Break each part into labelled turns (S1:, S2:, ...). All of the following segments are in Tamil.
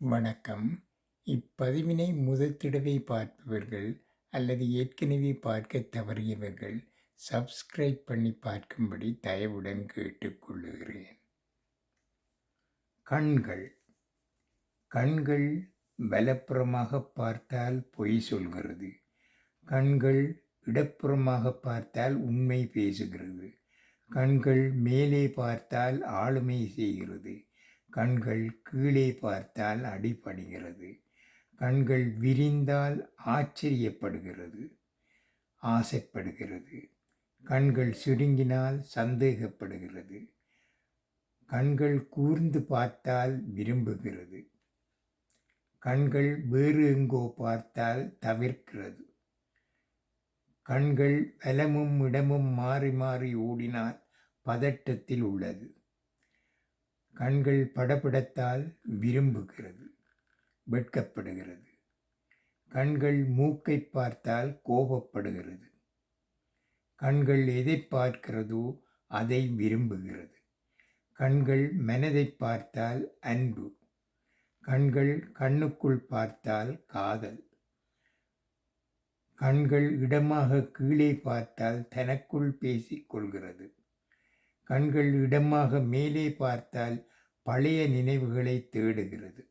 S1: வணக்கம். இப்பதிவினை முதல் பார்ப்பவர்கள் அல்லது ஏற்கனவே பார்க்க தவறியவர்கள் சப்ஸ்கிரைப் பண்ணி பார்க்கும்படி தயவுடன் கேட்டுக்கொள்ளுகிறேன் கண்கள். கண்கள் வலப்புறமாக பார்த்தால் பொய் சொல்கிறது. கண்கள் இடப்புறமாக பார்த்தால் உண்மை பேசுகிறது. கண்கள் மேலே பார்த்தால் ஆளுமை செய்கிறது. கண்கள் கீழே பார்த்தால் அடிபடுகிறது. கண்கள் விரிந்தால் ஆச்சரியப்படுகிறது. ஆசைப்படுகிறது. கண்கள் சுருங்கினால் சந்தேகப்படுகிறது. கண்கள் கூர்ந்து பார்த்தால் விரும்புகிறது. கண்கள் வேறு எங்கோ பார்த்தால் தவிர்க்கிறது. கண்கள் வலமும் இடமும் மாறி மாறி ஓடினால் பதட்டத்தில் உள்ளது. கண்கள் படபடத்தால் விரும்புகிறது வெட்கப்படுகிறது. கண்கள் மூக்கை பார்த்தால் கோபப்படுகிறது. கண்கள் எதை பார்க்கிறதோ அதை விரும்புகிறது. கண்கள் மனதை பார்த்தால் அன்பு. கண்கள் கண்ணுக்குள் பார்த்தால் காதல். கண்கள் இடமாக கீழே பார்த்தால் தனக்குள் பேசிக் கொள்கிறது. கண்கள் இடமாக மேலே பார்த்தால் பழைய நினைவுகளை தேடுகிறது.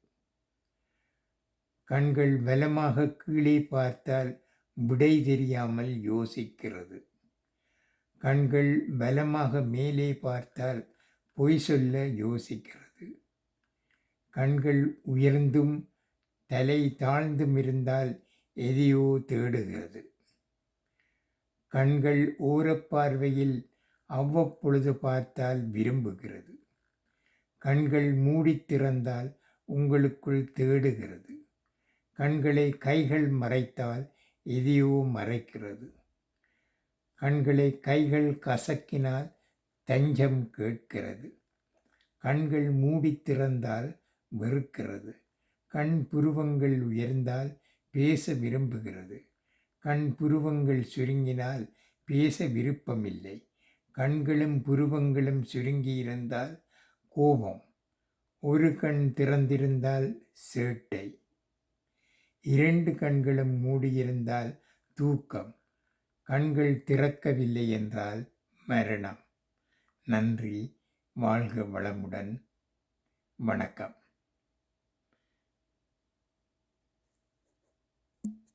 S1: கண்கள் பலமாக கீழே பார்த்தால் விடை தெரியாமல் யோசிக்கிறது. கண்கள் பலமாக மேலே பார்த்தால் பொய் சொல்ல யோசிக்கிறது. கண்கள் உயர்ந்தும் தலை தாழ்ந்தும் இருந்தால் எதையோ தேடுகிறது. கண்கள் ஓரப்பார்வையில் அவ்வப்பொழுது பார்த்தால் விரும்புகிறது. கண்கள் மூடித் திறந்தால் உங்களுக்குள் தேடுகிறது. கண்களை கைகள் மறைத்தால் எதையோ மறைக்கிறது. கண்களை கைகள் கசக்கினால் தஞ்சம் கேட்கிறது. கண்கள் மூடி திறந்தால் வெறுக்கிறது. கண் புருவங்கள் உயர்ந்தால் பேச விரும்புகிறது. கண் புருவங்கள் சுருங்கினால் பேச விருப்பமில்லை. கண்களும் புருவங்களும் சுருங்கியிருந்தால் கோபம் ஒரு கண் திறந்திருந்தால் சேட்டை. இரண்டு கண்களும் மூடியிருந்தால் தூக்கம். கண்கள் திறக்கவில்லை என்றால் மரணம். நன்றி. வாழ்க வளமுடன். வணக்கம்.